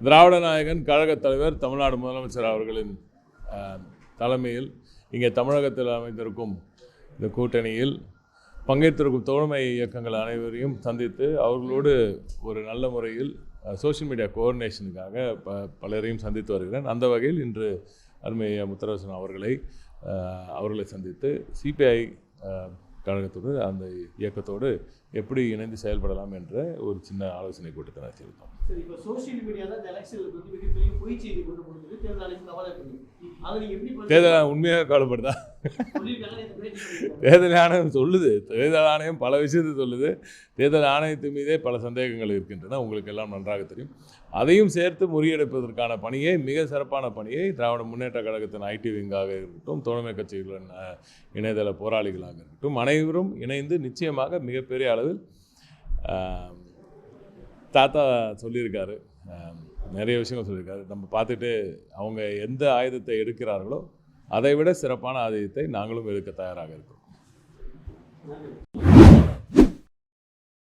திராவிட நாயகன் கழகத் தலைவர் தமிழ்நாடு முதலமைச்சர் அவர்களின் தலைமையில் இங்கே தமிழகத்தில் அமைந்திருக்கும் இந்த கூட்டணியில் பங்கேற்றிருக்கும் தோழமை இயக்கங்கள் அனைவரையும் சந்தித்து அவர்களோடு ஒரு நல்ல முறையில் சோஷியல் மீடியா கோஆர்டினேஷனுக்காக ப பலரையும் சந்தித்து வருகிறேன். அந்த வகையில் இன்று அருமை முத்தரசன் அவர்களை அவர்களை சந்தித்து சிபிஐ கழகத்தோடு அந்த இயக்கத்தோடு எப்படி இணைந்து செயல்படலாம் என்ற ஒரு சின்ன ஆலோசனை கூட்டத்தை நடத்தியிருந்தோம் சரி இப்போ சோஷியல் மீடியா தான் எலெக்ஷனுக்கு வந்து மிகப்பெரிய பொய் செய்தி கொண்டு போடுறது தேர்தல்? தேர்தல் உண்மையாக கவலைப்படுதா? தேர்தல் ஆணையம் சொல்லுது. தேர்தல் ஆணையம் பல விஷயத்தை சொல்லுது. தேர்தல் ஆணையத்தின் மீதே பல சந்தேகங்கள் இருக்கின்றன. உங்களுக்கு எல்லாம் நன்றாக தெரியும். அதையும் சேர்த்து முறியடிப்பதற்கான பணியை மிக சிறப்பான பணியை திராவிட முன்னேற்ற கழகத்தின் ஐடி விங்காக இருக்கட்டும் தோழமை கட்சிகளின் இணையதள போராளிகளாக இருக்கட்டும் அனைவரும் இணைந்து நிச்சயமாக மிகப்பெரிய அளவில் தாத்தா சொல்லியிருக்காரு. நிறைய விஷயங்கள் சொல்லியிருக்காரு. நம்ம பார்த்துட்டு அவங்க எந்த ஆயுதத்தை எடுக்கிறார்களோ அதைவிட சிறப்பான ஆயுதத்தை நாங்களும் எடுக்க தயாராக இருக்கிறோம்